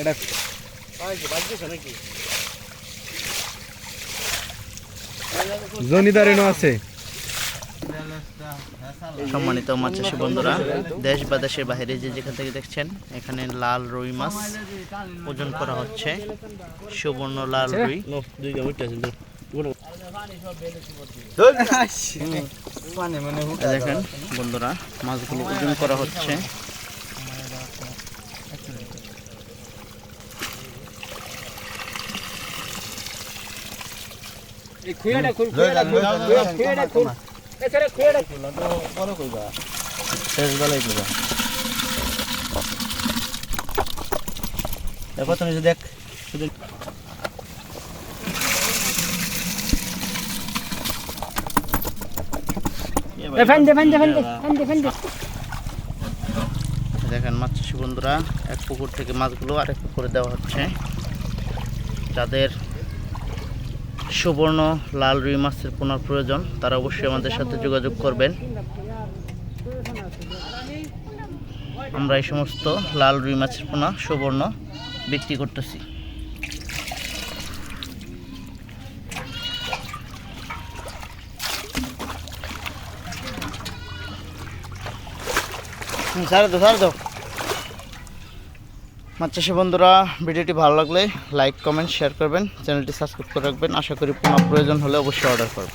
এটা আছে। সম্মানিত মাছ চাষি বন্ধুরা দেশ বা দেশের বাইরে যে যেখান থেকে দেখছেন এখানে লাল রুই মাছ ওজন করা হচ্ছে সুবর্ণ লাল রুই। এই দেখেন বন্ধুরা মাছগুলো ওজন করা হচ্ছে। শেষ বেলায় করবা দেখো তুমি দেখ দেখেন মাছ চাষি বন্ধুরা এক পুকুর থেকে মাছগুলো আরেক পুকুরে দেওয়া হচ্ছে। যাদের সুবর্ণ লাল রুই মাছের পোনার প্রয়োজন, তারা অবশ্যই আমাদের সাথে যোগাযোগ করবেন। আমরা এই সমস্ত লাল রুই মাছের পোনা সুবর্ণ বিক্রি করতেছি। দাও সারে দাও মাছ বন্ধুরা, ভিডিওটি ভালো লাগলে লাইক কমেন্ট শেয়ার করবেন, চ্যানেলটি সাবস্ক্রাইব করে রাখবেন। আশা করি পুনঃ প্রয়োজন হলে অবশ্যই অর্ডার করবেন।